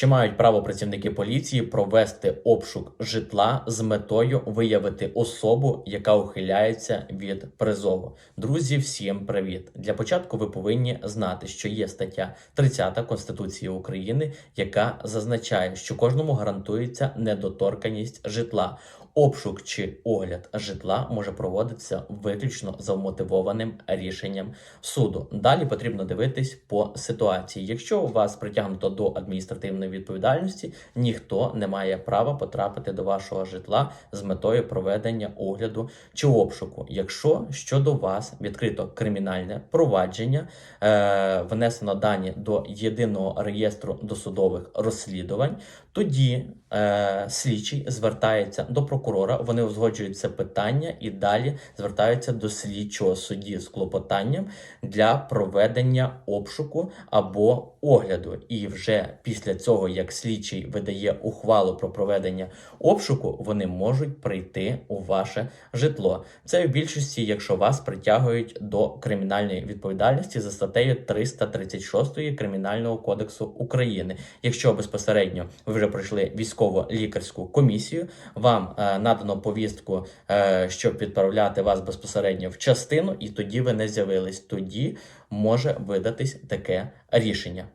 Чи мають право працівники поліції провести обшук житла з метою виявити особу, яка ухиляється від призову? Друзі, всім привіт! Для початку ви повинні знати, що є стаття 30 Конституції України, яка зазначає, що кожному гарантується недоторканість житла. Обшук чи огляд житла може проводитися виключно за вмотивованим рішенням суду. Далі потрібно дивитись по ситуації. Якщо вас притягнуто до адміністративної відповідальності, ніхто не має права потрапити до вашого житла з метою проведення огляду чи обшуку. Якщо щодо вас відкрито кримінальне провадження, е, внесено дані до єдиного реєстру досудових розслідувань, тоді е, слідчий звертається до прокурора, вони узгоджують це питання і далі звертаються до слідчого судді з клопотанням для проведення обшуку або огляду. І вже після цього, як слідчий видає ухвалу про проведення обшуку, вони можуть прийти у ваше житло. Це в більшості, якщо вас притягують до кримінальної відповідальності за статтею 336 Кримінального кодексу України. Якщо безпосередньо ви вже пройшли військово-лікарську комісію, вам е, надано повістку, е, щоб відправляти вас безпосередньо в частину, і тоді ви не з'явились. Тоді може видатись таке рішення.